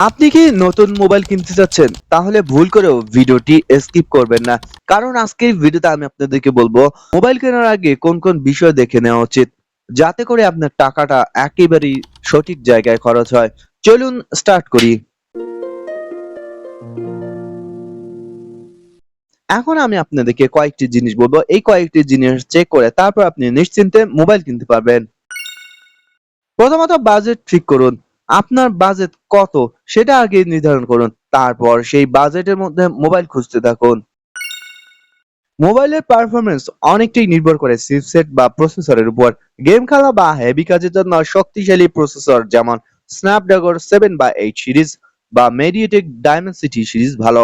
আপনি কি নতুন মোবাইল কিনতে চাচ্ছেন? তাহলে ভুল করেও ভিডিওটি স্কিপ করবেন না। কারণ আজকের ভিডিওতে আমি আপনাদেরকে বলব, মোবাইল কেনার আগে কোন কোন বিষয় দেখে নেওয়া উচিত? যাতে করে আপনার টাকাটা একেবারেই সঠিক জায়গায় খরচ হয়। চলুন স্টার্ট করি। এখন আমি আপনাদেরকে কয়েকটি জিনিস বলব। এই কয়েকটি জিনিস চেক করে তারপর আপনি নিশ্চিন্তে মোবাইল কিনতে পারবেন। প্রথমত বাজেট ঠিক করুন। আপনার বাজেট কত সেটা আগে নির্ধারণ করুন। তারপর সেই বাজেটের মধ্যে মোবাইল খুঁজতে থাকুন। মোবাইলের পারফরমেন্স অনেকটাই নির্ভর করে চিপসেট বা প্রসেসরের উপর। গেম খেলা বা হেভি কাজের জন্য শক্তিশালী প্রসেসর যেমন স্ন্যাপড্রাগন সেভেন বা এইট সিরিজ বা মেডিয়েটেক ডায়মেনসিটি সিরিজ ভালো।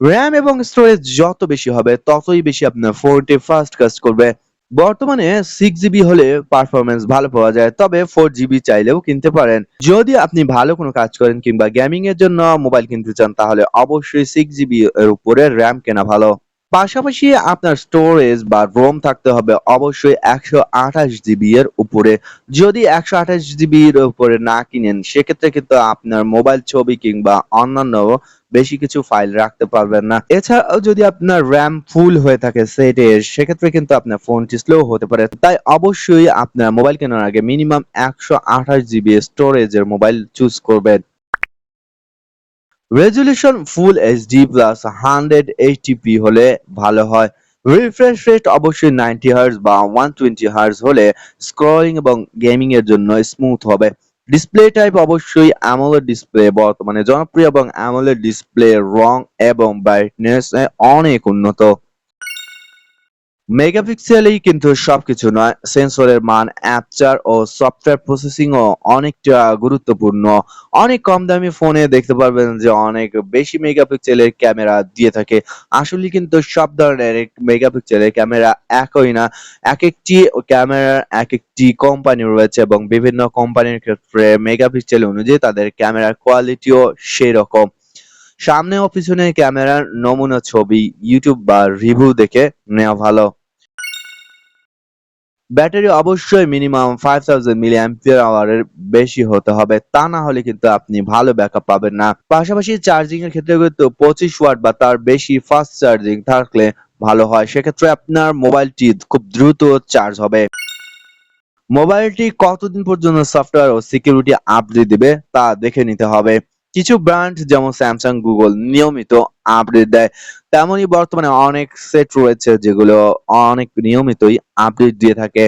র্যাম এবং স্টোরেজ যত বেশি হবে, ততই বেশি আপনার ফোনটি ফাস্ট কাজ করবে। বর্তমানে সিক্স জিবি হলে পারফরমেন্স ভালো পাওয়া যায়, তবে ফোর জিবি চাইলেও কিনতে পারেন। যদি আপনি ভালো কোনো কাজ করেন কিংবা গেমিং এর জন্য মোবাইল কিনতে চান, তাহলে অবশ্যই সিক্স জিবি এর উপরে র্যাম কেনা ভালো। পাশাপাশি আপনার স্টোরেজ বা রোম থাকতে হবে অবশ্যই একশো আঠাশ জিবি এর উপরে। যদি একশো আঠাশ জিবি জিবির উপরে না কিনেন, সেক্ষেত্রে কিন্তু আপনার মোবাইল ছবি কিংবা অন্যান্য বেশি কিছু ফাইল রাখতে পারবেন না। এছাড়াও যদি আপনার র্যাম ফুল হয়ে থাকে সেটের সেক্ষেত্রে কিন্তু আপনার ফোনটি স্লো হতে পারে। তাই অবশ্যই আপনার মোবাইল কেনার আগে মিনিমাম একশো আঠাশ জিবি স্টোরেজের মোবাইল চুজ করবেন। Resolution full HD plus hundred HTP হলে ভালো হয়। রিফ্রেশ রেট অবশ্যই নাইনটি হার্স বা ওয়ান টোয়েন্টি হার্স হলে স্ক্রলিং এবং গেমিং এর জন্য স্মুথ হবে। ডিসপ্লে টাইপ অবশ্যই অ্যামোলেড ডিসপ্লে বর্তমানে জনপ্রিয় এবং অ্যামোলেড ডিসপ্লে রং এবং ব্রাইটনেস অনেক উন্নত। মেগাপিক্সেলই কিন্তু সবকিছু নয়, সেন্সরের মান, অ্যাপচার ও সফটওয়্যার প্রসেসিং ও অনেকটা গুরুত্বপূর্ণ। অনেক কম দামি ফোনে দেখতে পারবেন যে অনেক বেশি মেগাপিক্সেলের ক্যামেরা দিয়ে থাকে। আসলে কিন্তু সব ধরনের মেগাপিক্সেলের ক্যামেরা একই না। এক একটি ক্যামেরার এক একটি কোম্পানি রয়েছে এবং বিভিন্ন কোম্পানির ক্ষেত্রে মেগাপিক্সেল অনুযায়ী তাদের ক্যামেরার কোয়ালিটিও সেই রকম সামনে ও পিছনে ক্যামেরার নমুনা ছবি ইউটিউব বা রিভিউ দেখে নেওয়া ভালো। ব্যাটারি অবশ্যই minimum five thousand milli ampere আওয়ারের বেশি হতে হবে। তা না হলে কিন্তু আপনি ভালো ব্যাকআপ পাবেন না। পাশাপাশি চার্জিং এর ক্ষেত্রে কিন্তু পঁচিশ ওয়াট বা তার বেশি ফাস্ট চার্জিং থাকলে ভালো হয়। সেক্ষেত্রে আপনার মোবাইলটি খুব দ্রুত চার্জ হবে। মোবাইলটি কতদিন পর্যন্ত সফটওয়্যার ও সিকিউরিটি আপডেট দিবে তা দেখে নিতে হবে। কিছু ব্র্যান্ড যেমন স্যামসাং গুগল নিয়মিত আপডেট দেয়, তেমনই বর্তমানে অনেক সেট রয়েছে যেগুলো অনেক নিয়মিতই আপডেট দিয়ে থাকে।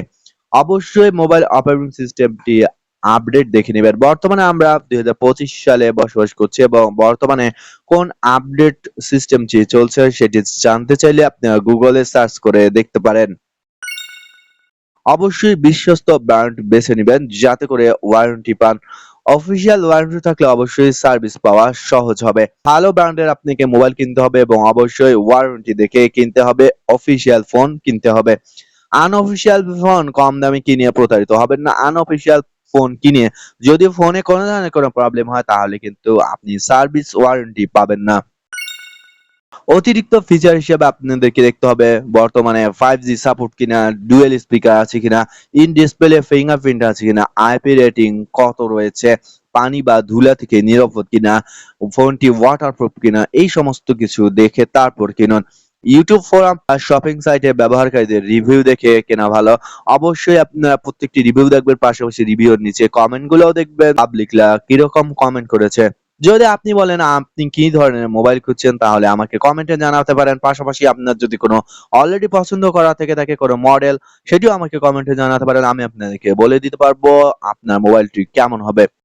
অবশ্যই মোবাইল অপারেটিং সিস্টেমটি আপডেট দেখে নেবেন বর্তমানে আমরা দুই হাজার পঁচিশ সালে বসবাস করছি এবং বর্তমানে কোন আপডেট সিস্টেমটি চলছে সেটি জানতে চাইলে আপনারা গুগলে সার্চ করে দেখতে পারেন। অবশ্যই বিশ্বস্ত ব্র্যান্ড বেছে নেবেন, যাতে করে ওয়ারেন্টি পান। অফিসিয়াল ওয়ারেন্টি থাকলে অবশ্যই সার্ভিস পাওয়া সহজ হবে। ভালো ব্র্যান্ডের আপনাকে মোবাইল কিনতে হবে এবং অবশ্যই ওয়ারেন্টি দেখে কিনতে হবে অফিসিয়াল ফোন কিনতে হবে। আনঅফিসিয়াল ফোন কম দামে কিনে প্রতারিত হবেন না। আনঅফিসিয়াল ফোন কিনে যদি ফোনে কোনো ধরনের কোনো প্রবলেম হয়, তাহলে কিন্তু আপনি সার্ভিস ওয়ারেন্টি পাবেন না। অতিরিক্ত ফিচার হিসেবে আপনাদেরকে দেখতে হবে বর্তমানে ফাইভ জি সাপোর্ট কিনা ডুয়েল স্পিকার আছে কিনা ইন ডিসপ্লে ফিঙ্গারপ্রিন্ট আছে কিনা আইপি রেটিং কত রয়েছে, পানি বা ধুলা থেকে নিরাপদ কিনা, ফোনটি ওয়াটারপ্রুফ কিনা, এই সমস্ত কিছু দেখে তারপর কিনুন। ইউটিউব ফোরাম আর শপিং সাইটে ব্যবহারকারীদের রিভিউ দেখে কেনা ভালো। অবশ্যই আপনারা প্রত্যেকটি রিভিউ দেখবেন, পাশাপাশি রিভিউর নিচে কমেন্ট গুলোও দেখবেন। পাবলিকরা কীরকম কমেন্ট করেছে? যদি আপনি বলেন, আপনি কি ধরনের মোবাইল খুঁজছেন? তাহলে আমাকে কমেন্টে জানাতে পারেন। পাশাপাশি আপনার যদি কোনো অলরেডি পছন্দ করা থেকে থাকে কোনো মডেল সেটিও আমাকে কমেন্টে জানাতে পারেন। আমি আপনাদেরকে বলে দিতে পারব আপনার মোবাইলটি কেমন হবে।